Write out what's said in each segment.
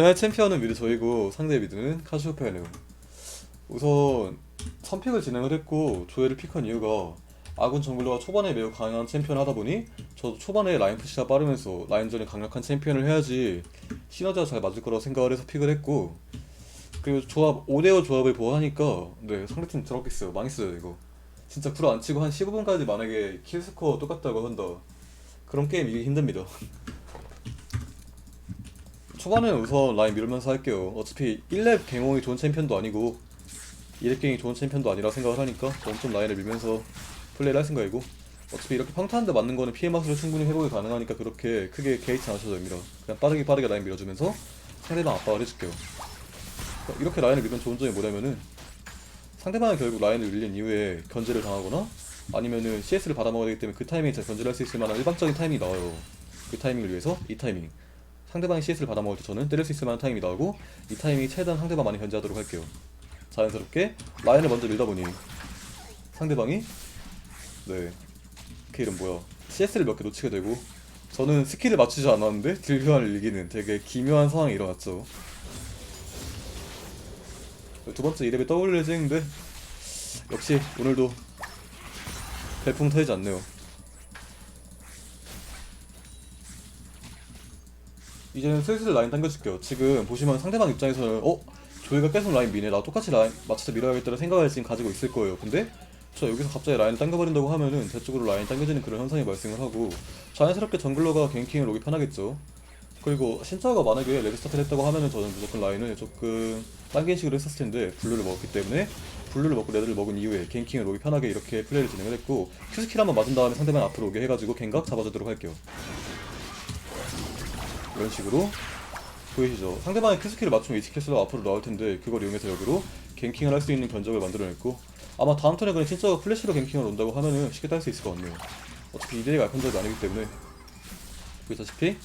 저의 챔피언은 미드 저이고 상대 미드는 카시오페아네요. 우선 선픽을 진행을 했고 조회를 픽한 이유가 아군 정글러가 초반에 매우 강한 챔피언을 하다 보니 저도 초반에 라인 푸시가 빠르면서 라인전이 강력한 챔피언을 해야지 시너지가 잘 맞을 거라고 생각을 해서 픽을 했고 그리고 조합 5대5 조합을 보하니까 네 상대팀 더럽겠어요 망했어요 이거. 진짜 구로 안 치고 한 15분까지 만약에 킬스코어 똑같다고 한다. 그런 게임 이기 힘듭니다 초반에는 우선 라인 밀면서 할게요 어차피 1렙 갱홍이 좋은 챔피언도 아니고 2렙 갱이 좋은 챔피언도 아니라 생각을 하니까 점점 라인을 밀면서 플레이를 할 생각이고 어차피 이렇게 평타한데 맞는 거는 피해 맛으로 충분히 회복이 가능하니까 그렇게 크게 개의치 않으셔도 됩니다 그냥 빠르게 빠르게 라인 밀어주면서 상대방 압박을 해줄게요 그러니까 이렇게 라인을 밀면 좋은 점이 뭐냐면은 상대방이 결국 라인을 밀린 이후에 견제를 당하거나 아니면은 CS를 받아먹어야 되기 때문에 그 타이밍에 잘 견제를 할 수 있을 만한 일방적인 타이밍이 나와요. 그 타이밍을 위해서 이 타이밍. 상대방이 CS를 받아먹을 때 저는 때릴 수 있을 만한 타이밍이 나오고 이 타이밍이 최대한 상대방 많이 견제하도록 할게요. 자연스럽게 라인을 먼저 밀다 보니 상대방이 네. 그 이름 뭐야 CS를 몇 개 놓치게 되고 저는 스킬을 맞추지 않았는데 딜 교환을 이기는 되게 기묘한 상황이 일어났죠. 두 번째 이름이 떠올리지 했는데 역시 오늘도 별풍 터지지 않네요. 이제는 슬슬 라인 당겨줄게요. 지금 보시면 상대방 입장에서는 어? 조이가 계속 라인 미네. 나 똑같이 라인 맞춰서 밀어야겠다는 생각을 지금 가지고 있을 거예요. 근데 저 여기서 갑자기 라인을 당겨버린다고 하면은 제 쪽으로 라인 당겨지는 그런 현상이 발생을 하고 자연스럽게 정글러가 갱킹을 오기 편하겠죠. 그리고 신짜가 만약에 레드 스타트를 했다고 하면은 저는 무조건 라인을 조금 당긴 식으로 했었을 텐데 블루를 먹었기 때문에 블루를 먹고 레드를 먹은 이후에 갱킹을 오기 편하게 이렇게 플레이를 진행을 했고 큐스킬 한번 맞은 다음에 상대방 앞으로 오게 해가지고 갱각 잡아주도록 할게요 이런 식으로 보이시죠? 상대방이 큐스킬을 맞추면 이스킬스가 앞으로 나올 텐데 그걸 이용해서 여기로 갱킹을 할 수 있는 견적을 만들어냈고 아마 다음 턴에 그냥 진짜 플래시로 갱킹을 온다고 하면은 쉽게 딸 수 있을 것 같네요. 어차피 2대1가 약한 적이 아니기 때문에. 보시다시피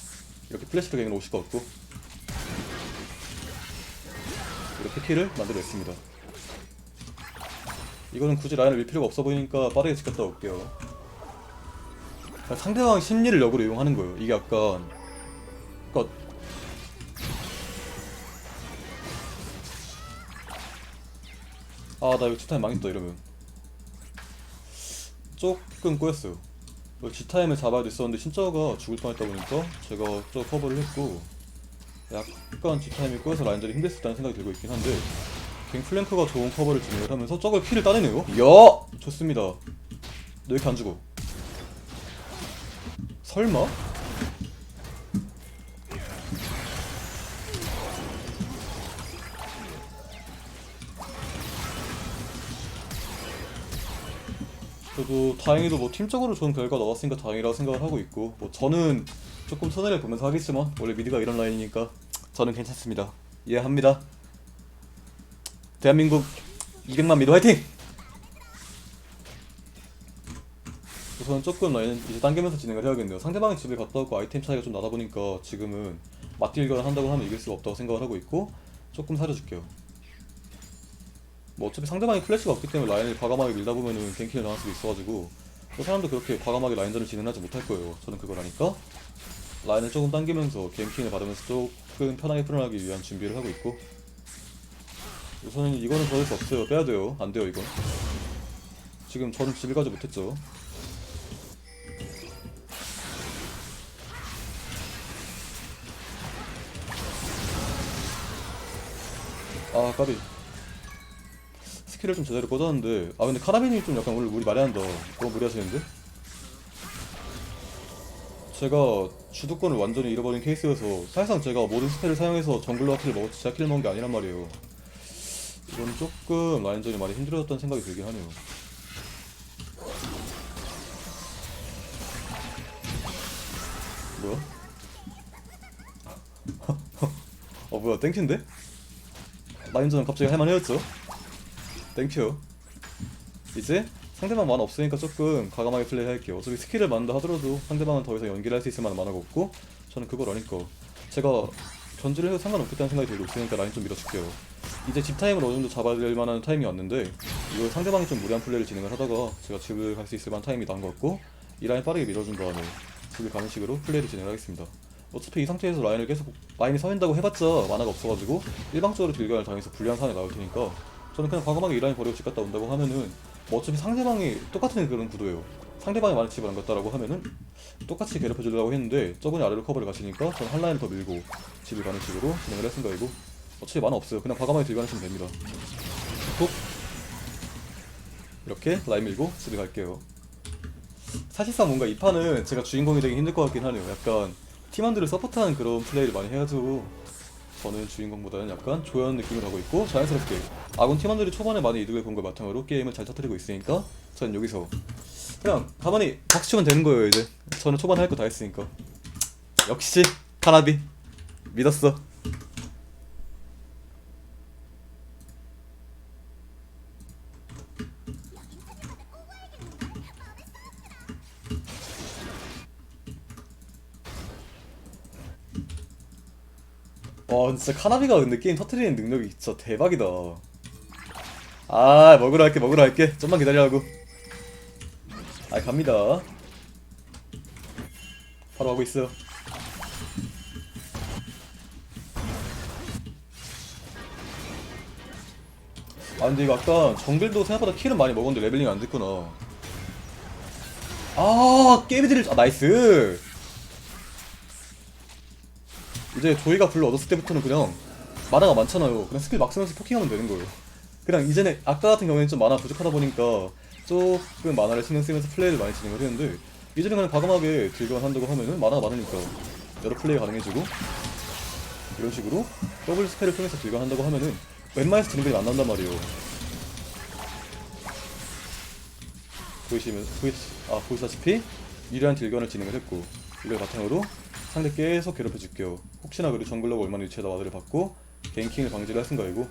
이렇게 플래시로 갱을 오실 것 같고. 이렇게 킬을 만들어냈습니다. 이거는 굳이 라인을 밀 필요가 없어 보이니까 빠르게 집 갔다 올게요. 그러니까 상대방 심리를 역으로 이용하는 거예요. 이게 약간 그러니까 아나 이거 G타임 망했다 이러면. 조금 꼬였어요. 뭐 G타임을 잡아야 됐었는데 신짜가 죽을 뻔 했다 보니까 제가 저 커버를 했고 약간 G타임이 꼬여서 라인전이 힘들었다는 생각이 들고 있긴 한데 갱플랭크가 좋은 커버를 진행을 하면서 저걸 키를 따내네요. 야 좋습니다. 너 이렇게 안 죽어. 설마? 그래도 다행히도 뭐 팀적으로 좋은 결과 나왔으니까 다행이라고 생각을 하고 있고 뭐 저는 조금 손해를 보면서 하겠지만 원래 미드가 이런 라인이니까 저는 괜찮습니다. 이해합니다. 대한민국 200만 미드 화이팅! 우선 조금 라인은 이제 당기면서 진행을 해야겠네요. 상대방이 집에 갔다 오고 아이템 차이가 좀 나다 보니까 지금은 맞딜결을 한다고 하면 이길 수가 없다고 생각을 하고 있고 조금 사려줄게요 뭐 어차피 상대방이 플래시가 없기 때문에 라인을 과감하게 밀다 보면은 갱킹을 당할 수도 있어가지고 그 사람도 그렇게 과감하게 라인전을 진행하지 못할 거예요. 저는 그걸 아니까 라인을 조금 당기면서 갱킹을 받으면서 조금 편하게 풀어나기 위한 준비를 하고 있고 우선은 이거는 버릴 수 없어요. 빼야 돼요. 안 돼요 이건. 지금 저는 집을 가지 못했죠. 아 까비 스킬을 좀 제대로 꽂았는데 아 근데 카라빈이 좀 약간 오늘 무리 많이 한다 너무 무리하시는데? 제가 주도권을 완전히 잃어버린 케이스여서 사실상 제가 모든 스펠을 사용해서 정글러 아키를 먹었지 제가 킬을 먹은 게 아니란 말이에요 이건 조금 라인전이 많이 힘들어졌다는 생각이 들긴 하네요 뭐야? 어 뭐야 땡큐인데? 라인전은 갑자기 할만해졌죠? 땡큐 이제 상대방 만화 없으니까 조금 과감하게 플레이 할게요. 어차피 스킬을 만다 하더라도 상대방은 더 이상 연기를 할 수 있을 만한 만화가 없고 저는 그걸 아니까 제가 견지를 해도 상관없겠다는 생각이 들고 있으니까 라인 좀 밀어줄게요. 이제 집 타임을 어느 정도 잡아야 될 만한 타임이 왔는데 이거 상대방이 좀 무리한 플레이를 진행을 하다가 제가 집을 갈 수 있을 만한 타임이 나은 것 같고 이 라인 빠르게 밀어준 다음에 집을 가는 식으로 플레이를 진행하겠습니다. 어차피 이 상태에서 라인을 계속 라인이 서 있다고 해봤자 만화가 없어가지고 일방적으로 딜견을 당해서 불리한 상황이 나올 테니까 저는 그냥 과감하게 이 라인 버리고 집 갔다 온다고 하면은 뭐 어차피 상대방이 똑같은 그런 구도예요. 상대방이 많이 집을 안 갔다라고 하면은 똑같이 괴롭혀 주려고 했는데 저분이 아래로 커버를 가시니까 저는 한 라인을 더 밀고 집을 가는 식으로 진행을 할 생각이고 어차피 만화 없어요. 그냥 과감하게 딜견하시면 됩니다. 톡 이렇게 라인 밀고 집에 갈게요. 사실상 뭔가 이 판은 제가 주인공이 되기 힘들 것 같긴 하네요. 약간 팀원들을 서포트하는 그런 플레이를 많이 해가지고 저는 주인공보다는 약간 조연 느낌을 하고 있고 자연스럽게 아군 팀원들이 초반에 많이 이득을 본 걸 바탕으로 게임을 잘 터뜨리고 있으니까 저는 여기서 그냥 가만히 박수 치면 되는 거예요 이제. 저는 초반에 할 거 다 했으니까. 역시 카나비. 믿었어 와 진짜 카나비가 근데 게임 터트리는 능력이 진짜 대박이다. 아 먹으러 할게 먹으러 할게. 좀만 기다려라고. 아 갑니다. 바로 하고 있어요. 아 근데 이거 아까 정글도 생각보다 킬은 많이 먹었는데 레벨링 안 됐구나. 아 깨비들을 아 나이스 이제 조이가 불러 얻었을 때부터는 그냥 만화가 많잖아요. 그냥 스킬 막 쓰면서 포킹하면 되는 거예요. 그냥 이제는 아까 같은 경우에는 좀 만화 부족하다 보니까 조금 만화를 신경 쓰면서 플레이를 많이 진행을 했는데 이제는 그냥 과감하게 딜교환 한다고 하면은 만화가 많으니까 여러 플레이 가능해지고 이런 식으로 더블 스펠을 통해서 딜교환 한다고 하면은 웬만해서 진행들이 안 난단 말이에요. 보이시면 보이 아 보시다시피 유리한 딜견을 진행을 했고 이걸 바탕으로 상대 계속 괴롭혀 줄게요. 혹시나 그래도 정글러가 얼마나 위치에다 와드를 받고 갱킹을 방지를 할 생각이고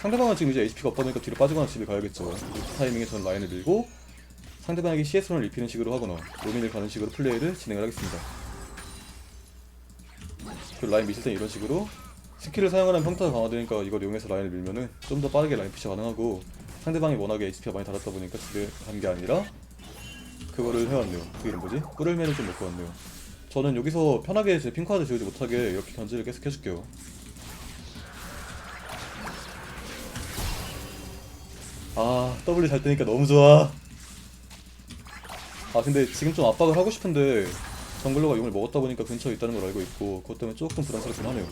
상대방은 지금 이제 HP가 없다 보니까 뒤로 빠지거나 집에 가야겠죠. 이 타이밍에 저는 라인을 밀고 상대방에게 CS를 입히는 식으로 하거나 로민을 가는 식으로 플레이를 진행을 하겠습니다. 그 라인 미실 땐 이런 식으로 스킬을 사용하는 평타가 강화되니까 이걸 이용해서 라인을 밀면은 좀 더 빠르게 라인 피시 가능하고 상대방이 워낙에 HP가 많이 달았다 보니까 집에 간 게 아니라 그거를 해왔네요. 그 이름 뭐지? 꿀을맨을 좀 먹고 왔네요. 저는 여기서 편하게 제 핑크카드 지우지 못하게 이렇게 견제를 계속 해줄게요. 아 W 잘 뜨니까 너무 좋아. 아 근데 지금 좀 압박을 하고 싶은데 정글러가 용을 먹었다 보니까 근처에 있다는 걸 알고 있고 그것 때문에 조금 부담스럽긴 하네요.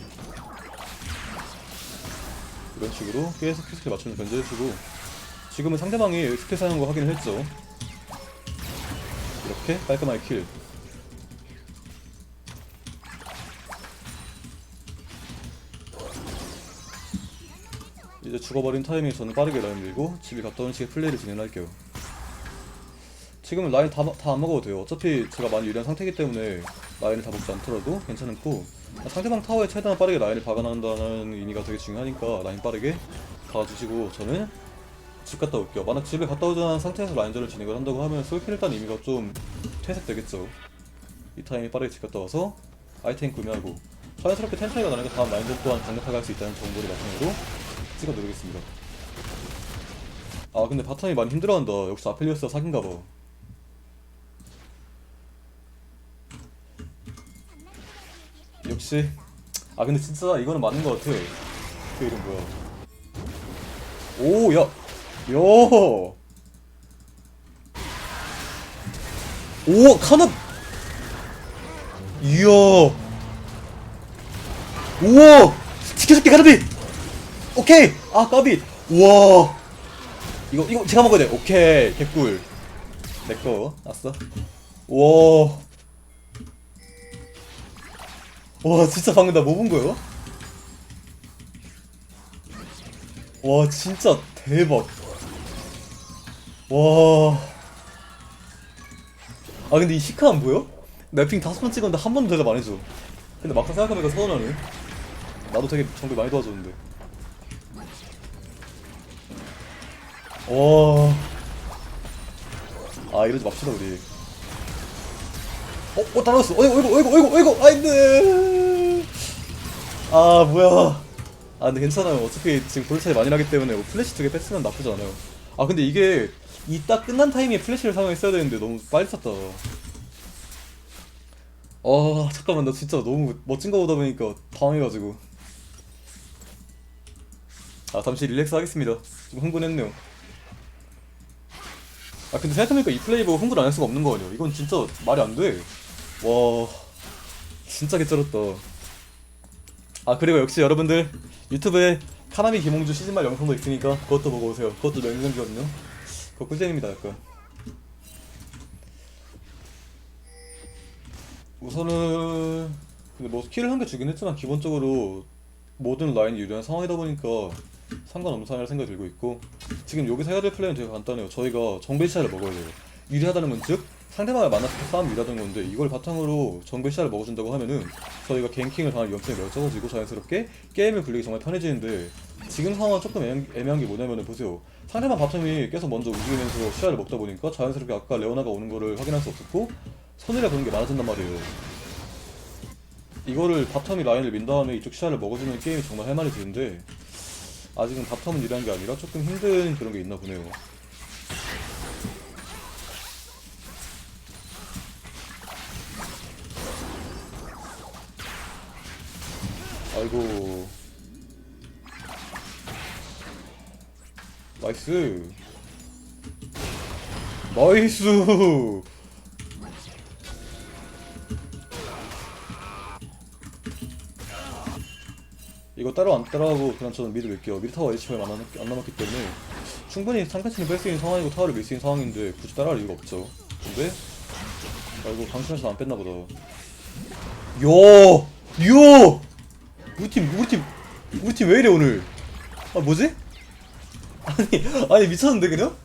이런 식으로 계속 스킬 맞추면서 견제해주고 지금은 상대방이 스킬 사용한 거 확인을 했죠. 이렇게 깔끔하게 킬. 이제 죽어버린 타이밍에 저는 빠르게 라인 밀고 집에 갔다 오는 식의 플레이를 진행할게요. 지금은 라인 다 안 먹어도 돼요. 어차피 제가 많이 유리한 상태이기 때문에 라인을 다 먹지 않더라도 괜찮고 상대방 타워에 최대한 빠르게 라인을 박아난다는 의미가 되게 중요하니까 라인 빠르게 가주시고 저는 집 갔다 올게요. 만약 집에 갔다 오자는 상태에서 라인전을 진행을 한다고 하면 솔킬 일단 의미가 좀 퇴색되겠죠. 이 타이밍에 빠르게 집 갔다 와서 아이템 구매하고 자연스럽게 텐 차이가 나니까 다음 라인전 또한 강력하게 할 수 있다는 정보를 바탕으로 찍어 누르겠습니다. 아 근데 바텀이 많이 힘들어한다. 역시 아펠리오스가 사기인가봐. 역시 아 근데 진짜 이거는 맞는 것 같아. 그 이름 뭐야? 오 야, 야. 오 카나. 이야. 우와 지켜줄게 카나비. 오케이. 아 까비. 우와. 이거 이거 제가 먹어야 돼. 오케이. 개꿀. 내꺼 아싸 우와. 와 진짜 방금 나 뭐 본 거야? 와 진짜 대박. 와 아 근데 이 시카 안 보여? 랩핑 다섯 번 찍었는데 한 번도 대답 안 해줘. 근데 막상 생각해보니까 서운하네. 나도 되게 정글 많이 도와줬는데 와. 아 이러지 맙시다 우리. 어, 어 따라왔어. 어이구, 어이구, 어이구, 어이구, 어이구, 아이드. 아 뭐야. 아 근데 괜찮아요. 어차피 지금 골 차이 많이 나기 때문에 뭐 플래시 두 개 뺐으면 나쁘지 않아요. 아 근데 이게 이 딱 끝난 타이밍에 플래시를 사용했어야 되는데 너무 빨리 쐈다. 어 잠깐만 나 진짜 너무 멋진 거 보다 보니까 당황해가지고 아 잠시 릴렉스 하겠습니다 좀 흥분했네요 아 근데 생각해보니까 이 플레이 보고 흥분 안 할 수가 없는 거 아니야? 이건 진짜 말이 안돼와 진짜 개쩔었다. 아 그리고 역시 여러분들 유튜브에 카나미 김홍주 시즌말 영상도 있으니까 그것도 보고 오세요. 그것도 명장이거든요. 그거 꿀잼입니다 약간. 우선은 근데 뭐 스킬을 한 개 주긴 했지만 기본적으로 모든 라인이 유리한 상황이다 보니까 상관없는 상황이라 생각이 들고 있고 지금 여기서 해야 될 플레이는 되게 간단해요. 저희가 정글 시야를 먹어야 돼요. 유리하다는 건 즉 상대방을 때 싸움이 유리하다는 건데 이걸 바탕으로 정글 시야를 먹어준다고 하면은 저희가 갱킹을 당할 위험성이 매우 적어지고 자연스럽게 게임을 굴리기 정말 편해지는데 지금 상황은 조금 애매- 애매한 게 뭐냐면은 보세요. 상대방 바텀이 계속 먼저 움직이면서 시야를 먹다 보니까 자연스럽게 아까 레오나가 오는 거를 확인할 수 없었고 손해가 그런 게 많아진단 말이에요. 이거를 바텀이 라인을 민 다음에 이쪽 시야를 먹어주면 게임이 정말 할만해 지는데 아직은 바텀은 유리한 게 아니라 조금 힘든 그런 게 있나 보네요. 아이고. 나이스. 나이스 이거 따로 안 따라하고 그냥 저는 미드 밀게요 미드 타워 HP가 안, 안 남았기 때문에 충분히 상대팀이 뺄수 있는 상황이고 타워를 밀 수 있는 상황인데 굳이 따라할 이유가 없죠 근데 아이고 강심에서 안 뺐나 보다 요! 요! 우리 팀 우리 팀 우리 팀 왜 이래 오늘 아 뭐지? 아니 아니 미쳤는데 그냥?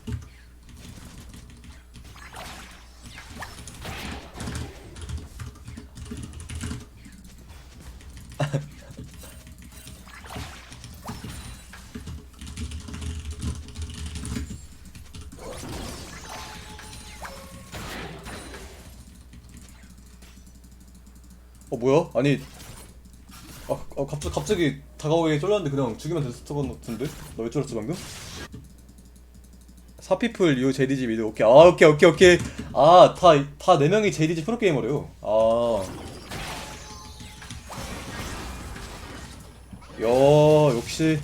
어 뭐야? 아니 아, 아 갑자기 갑자기 다가오게 쫄렸는데 그냥 죽이면 됐을 것 같은데? 나 왜 쫄았지 방금? 사피플 유 제디지 미드 오케이 아 오케이 오케이 오케이 아 다 다 네 명이 제디지 프로 게이머래요 아. 야 역시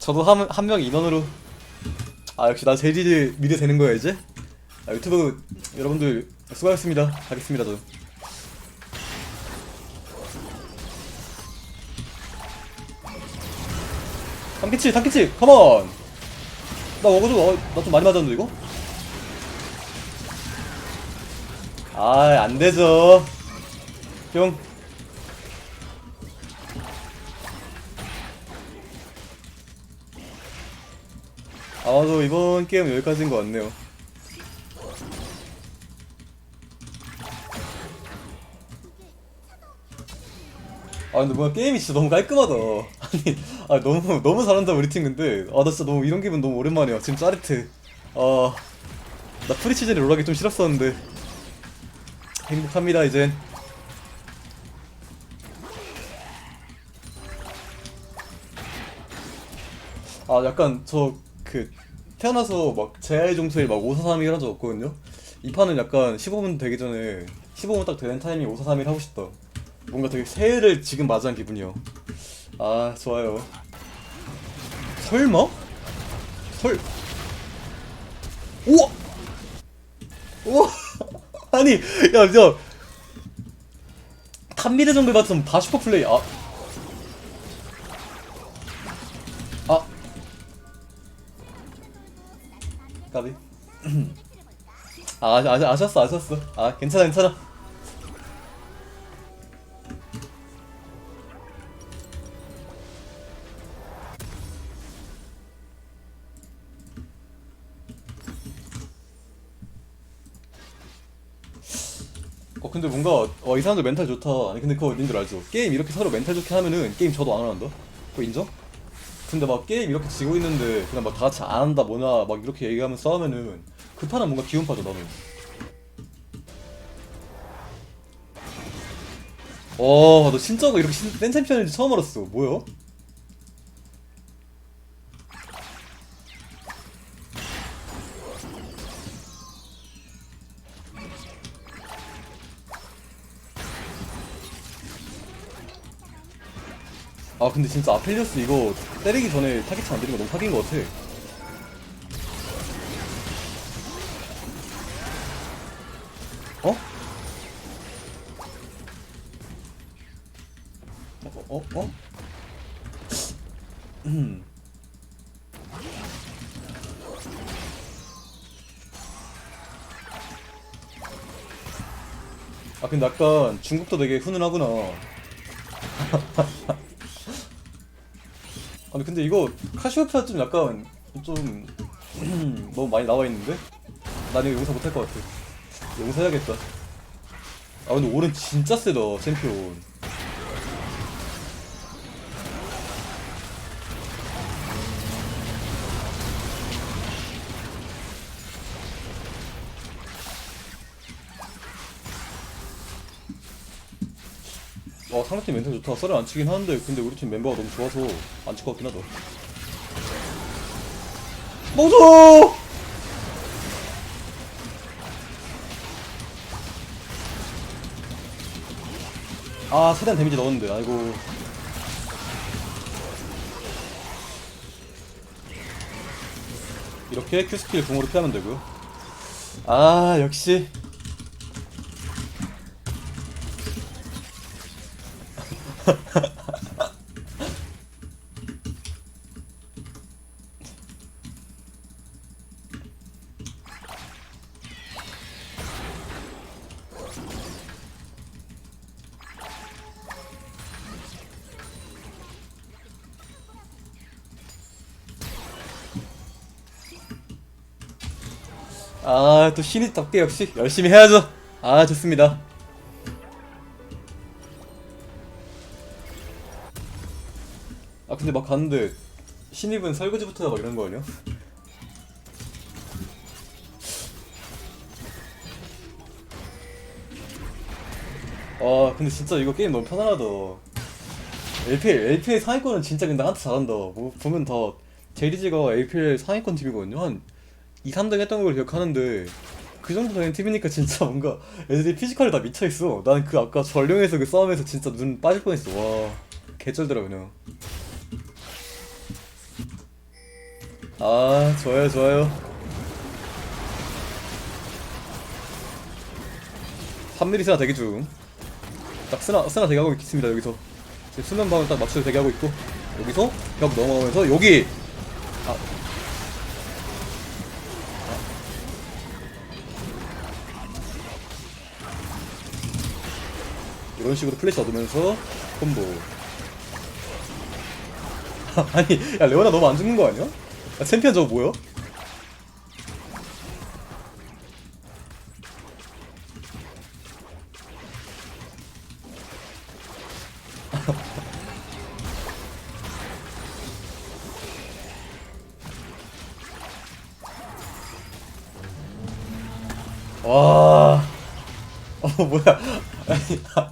저도 한 한 명 인원으로 아 역시 나 제디지 미드 되는 거야 이제 아, 유튜브 여러분들 수고하셨습니다. 가겠습니다 저 삼키치 삼키치 컴온 나 먹어줘 나좀 많이 맞았는데 이거? 아 안 되죠. 뿅 아마도 이번 게임 여기까지인 것 같네요 아 근데 뭔가 게임이 진짜 너무 깔끔하다. 아니 아 너무 너무 잘한다 우리 팀 근데. 아 나 진짜 너무 이런 기분 너무 오랜만이야. 지금 짜릿해. 아나 프리치즌에 롤하기 좀 싫었었는데. 행복합니다 이젠. 아 약간 저 그 태어나서 막 제아의 종소에 막 543일 한적 없거든요? 이 판은 약간 15분 되기 전에 15분 딱 되는 타이밍 543일 하고 싶다 뭔가 되게 새해를 지금 맞이한 기분이요. 아 좋아요. 설마? 설? 우와! 우와! 아니 야저 탑미드 정글 같은 다 슈퍼 플레이 아. 아. 까비. 아, 아, 아, 아셨어, 아셨어. 아, 괜찮아, 괜찮아. 근데 뭔가 어, 이 사람들 멘탈 좋다. 아니 근데 그거 님들 알죠? 게임 이렇게 서로 멘탈 좋게 하면은 게임 저도 안 한다. 그거 인정? 근데 막 게임 이렇게 지고 있는데 그냥 막 다 같이 안 한다 뭐냐 막 이렇게 얘기하면 싸우면은 그 판은 뭔가 기운 빠져 나는. 어, 너 진짜가 이렇게 신- 센 챔피언인지 처음 알았어. 뭐야? 근데 진짜 아펠리오스 이거 때리기 전에 타겟 안거 너무 사기인 것 같아 어? 어? 어? 어? 음. 아 근데 약간 중국도 되게 훈훈하구나 아니 근데 이거 카시오페아 좀 약간 좀 너무 많이 나와 있는데? 난 이거 용서 못할 것 같아. 용서해야겠다. 아 근데 올은 진짜 세다 챔피온. 팀 멘탈 좋다. 썰을 안 치긴 하는데 근데 우리 팀 멤버가 너무 좋아서 안 칠 것 같긴 하다. 멈춰! 아 최대한 데미지 넣었는데 아이고 이렇게 Q 스킬 공으로 피하면 되고요 아 역시 아 또 신입답게 역시 열심히 해야죠. 아 좋습니다 근데 막 갔는데 신입은 설거지부터 하고 이런 거 아니야? 아 근데 진짜 이거 게임 너무 편안하다. LPL, LPL 상위권은 진짜 근데 한테 잘한다. 뭐, 보면 다 제리지가 LPL 상위권 팀이거든요. 한 2, 3등 했던 걸 기억하는데 그 정도 되는 팀이니까 진짜 뭔가 애들이 피지컬이 다 미쳐있어. 난 그 아까 전령에서 그 싸움에서 진짜 눈 빠질 뻔했어. 와 개쩔더라 그냥 아 좋아요 좋아요. 3mm 스나 대기 중딱 스나 스나 대기하고 있습니다 여기서. 지금 수면 방을 딱 맞춰서 대기하고 있고 여기서 벽 넘어가면서 여기! 아. 이런 식으로 플래시 얻으면서 콤보. 아니 야 레오나 너무 안 죽는 거 아니야? 야 챔피언 저거 뭐야? 와, 어 뭐야? 아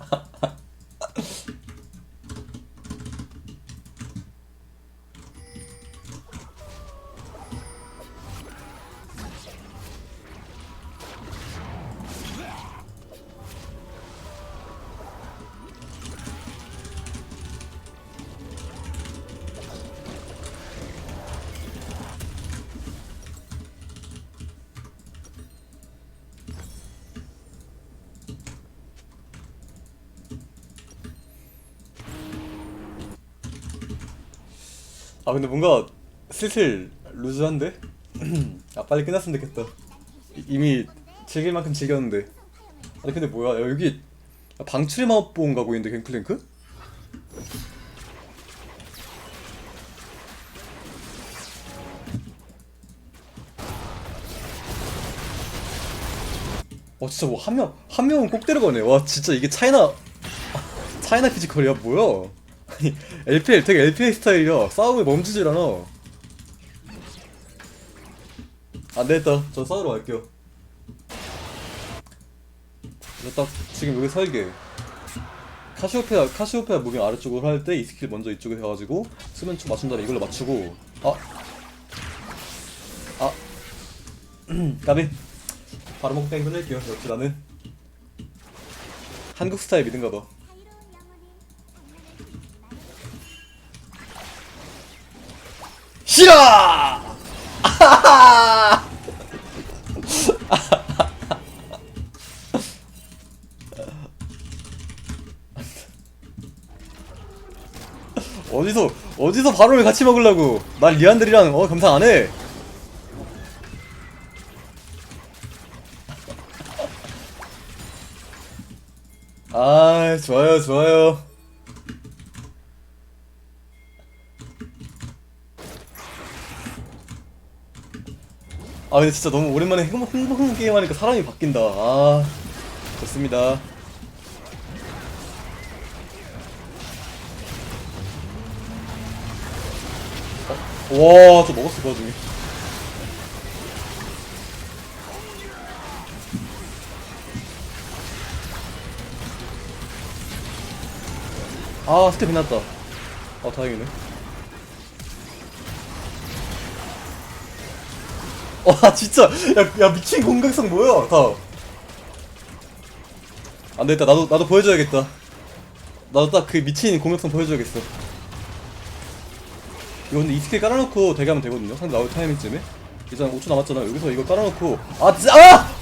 근데 뭔가 슬슬 루즈한데? 아 빨리 끝났으면 좋겠다. 이- 이미 즐길 만큼 즐겼는데. 아니 근데 뭐야? 야, 여기 방출의 마법봉 가고 있는데 갱플랭크? 와 진짜 뭐 한 명 한 명은 꼭 데려가네. 와 진짜 이게 차이나 차이나 피지컬이야? 뭐야 아니 LPL 되게 LPL 스타일이야. 싸움에 멈추질 않아. 안되겠다. 저 싸우러 갈게요. 딱 지금 여기 설계 카시오페아 카시오페아 무빙 아래쪽으로 할 때 이 스킬 먼저 이쪽에 해가지고 수면축 맞춘 다음에 이걸로 맞추고. 아. 아. 까비. 바로 먹고 뺑 끝낼게요. 역시 나는. 한국 스타일 믿은가 봐 싫어! 어디서 어디서 바로를 같이 먹으려고 날 리안들이랑 어 감상 안 해. 아 좋아요 좋아요. 아 근데 진짜 너무 오랜만에 행복 행복한 게임 하니까 사람이 바뀐다. 아 좋습니다. 와, 저 먹었을 거 중에. 아, 스텝 빛났다. 아, 다행이네. 와, 진짜. 야, 야, 미친 공격성 뭐야, 다. 안 되겠다. 나도, 나도 보여줘야겠다. 나도 딱 그 미친 공격성 보여줘야겠어. 이거 근데 이 스킬 깔아놓고 대기하면 되거든요. 상대 나올 타이밍쯤에. 일단 5초 남았잖아. 여기서 이거 깔아놓고 아 진짜 아!